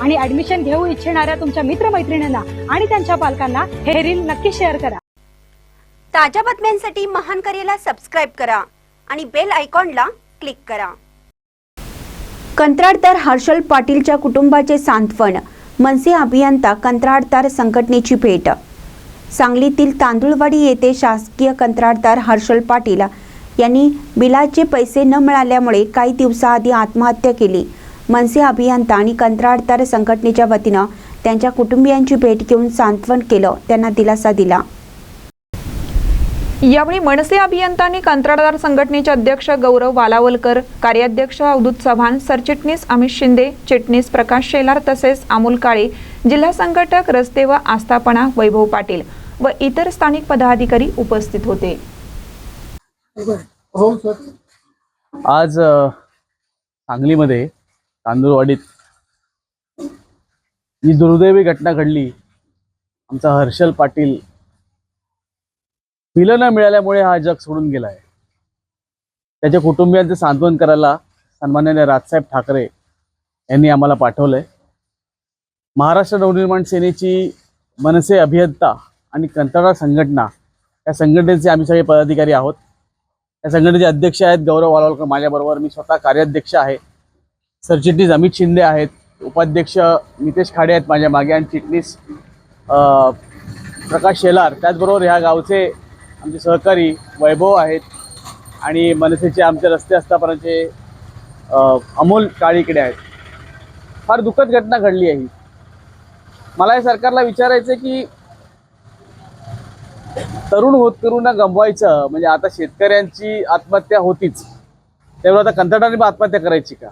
आणि ऍडमिशन घेऊ इच्छिणाऱ्या तुमच्या मित्रमैत्रिणींना आणि त्यांच्या पालकांना हे रील नक्की शेअर करा. ताज्या बातम्यांसाठी महान करेला सबस्क्राईब करा आणि बेल आयकॉनला क्लिक करा. कंत्राटदार हर्षल पाटीलच्या कुटुंबाचे सांत्वन मनसे अभियंता कंत्राटदार संघटनेची भेट. सांगलीतील तांदुळवाडी येथे शासकीय कंत्राटदार हर्षल पाटील यांनी बिलाचे पैसे न मिळाल्यामुळे काही दिवसाआधी आत्महत्या केली. मनसे अभियंता आणि कंत्राटदार संघटनेच्या वतीनं त्यांच्या कुटुंबियांची भेट घेऊन सांत्वन केलं. त्यांना दिलासा दिला. यावेळी मनसे अभियंता आणि कंत्राटदार संघटनेचे अध्यक्ष गौरव वालावलकर कार्याध्यक्ष अवधूत चव्हाण सरचिटणीस अमित शिंदे चिटणीस प्रकाश शेलार तसेच अमोल काळे जिल्हा संघटक रस्ते व आस्थापना वैभव पाटील व इतर स्थानिक पदाधिकारी उपस्थित होते. आज अ, सांगलीमध्ये तांदूळवाडीत. ही दुर्दैवी घटना घडली. आमचा हर्षल पाटील पिलं न मिळाल्यामुळे हा जग सोडून गेला आहे त्याच्या कुटुंबियांचे सांत्वन करायला सन्मान्याने राजसाहेब ठाकरे यांनी आम्हाला पाठवलंय. महाराष्ट्र नवनिर्माण सेनेची मनसे अभियंता आणि कंत्राटदार संघटना या संघटनेचे आम्ही सगळे पदाधिकारी आहोत. या संघटनेचे अध्यक्ष आहेत गौरव वालावलकर. माझ्याबरोबर मी स्वतः कार्याध्यक्ष आहे. सरचिटणीस अमित शिंदे आहेत. उपाध्यक्ष नितेश खाडे आहेत माझ्या मागे आणि चिटणीस अ, प्रकाश शेलार. त्याचबरोबर ह्या गावचे आमचे सहकारी वैभव आहेत आणि मनसेचे आमचे रस्ते आस्थापनाचे अमोल काळीकडे आहेत. फार दुःखद घटना घडली आहे मला या सरकारला विचारायचं की तरुण होत तरुणांना गमवायचं म्हणजे आता शेतकऱ्यांची आत्महत्या होतीच. त्यामुळे आता कंत्राटाने पण आत्महत्या करायची का?